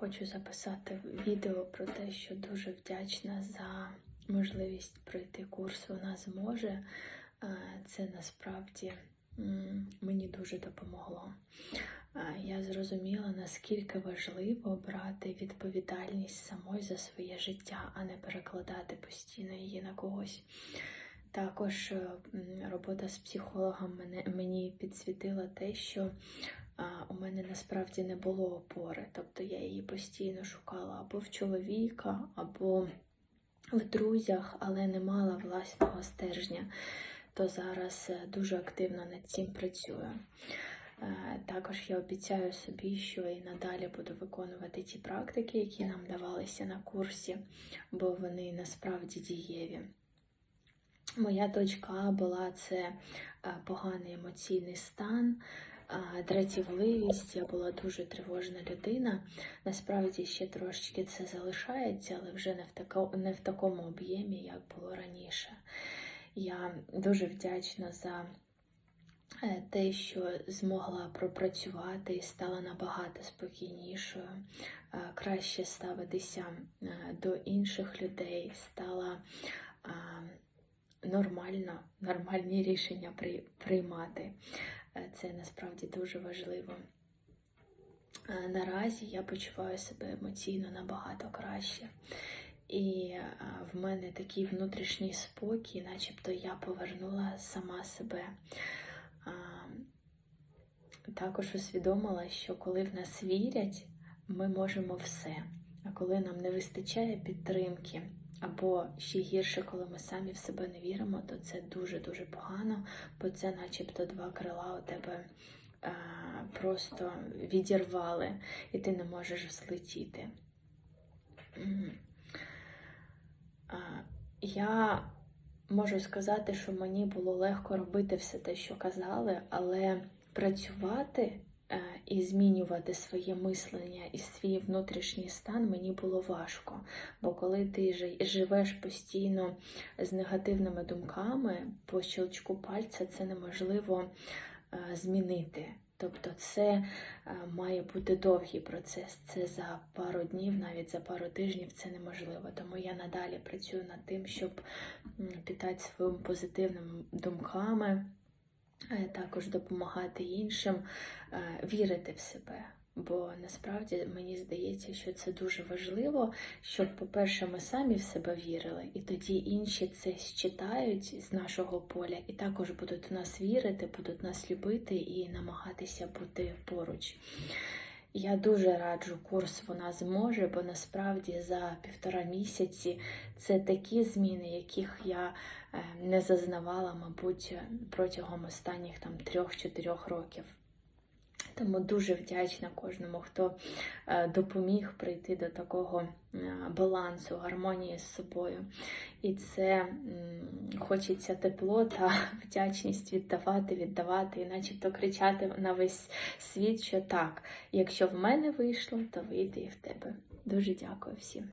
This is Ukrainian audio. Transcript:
хочу записати відео про те, що дуже вдячна за можливість пройти курс Вона зможе. Е, Це насправді мені дуже допомогло. Е, Я зрозуміла, наскільки важливо брати відповідальність самой за своє життя, а не перекладати постійно її на когось. Також е, робота з психологом мені підсвітила те, що у мене насправді не було опори. Тобто я її постійно шукала або в чоловіка, або в друзях, але не мала власного стержня. То зараз е, дуже активно над цим працюю. Е, Також я обіцяю собі, що і надалі буду виконувати ті практики, які нам давалися на курсі, бо вони насправді дієві. Моя точка була це е, поганий емоційний стан, дратівливість. Я була дуже тривожна людина. Насправді ще трошечки це залишається, але вже не в, тако, не в такому об'ємі, як було раніше. Я дуже вдячна за е, те, що змогла пропрацювати і стала набагато спокійнішою, е, краще ставитися е, до інших людей, стала нормально, нормальні рішення приймати. Е, Це насправді дуже важливо. Е, Наразі я почуваю себе емоційно набагато краще. І е, в мене такий внутрішній спокій, начебто я повернула сама себе. Також усвідомила, що коли в нас вірять, ми можемо все. А коли нам не вистачає підтримки, або ще гірше, коли ми самі в себе не віримо, то це дуже-дуже погано, бо це начебто два крила у тебе е, просто відірвали, і ти не можеш взлетіти. А, Я можу сказати, що мені було легко робити все те, що казали, але працювати і змінювати своє мислення і свій внутрішній стан мені було важко. Бо коли ти жи- живеш постійно з негативними думками, по щелчку пальця це неможливо е, змінити. Тобто це е, має бути довгий процес. Це за пару днів, навіть за пару тижнів це неможливо. Тому я надалі працюю над тим, щоб питати своїми позитивними думками, е, також допомагати іншим, е, вірити в себе. Бо насправді мені здається, що це дуже важливо, щоб, по-перше, ми самі в себе вірили, і тоді інші це считають з нашого поля, і також будуть в нас вірити, будуть нас любити і намагатися бути поруч. Я дуже раджу курс вона зможе, бо насправді за півтора місяці це такі зміни, яких я е, не зазнавала, мабуть, протягом останніх там трьох-чотирьох років. Тому дуже вдячна кожному, хто е, допоміг прийти до такого е, балансу, гармонії з собою. І це хочеться тепло та вдячність віддавати, віддавати, і начебто кричати на весь світ, що так, якщо в мене вийшло, то вийде і в тебе. Дуже дякую всім.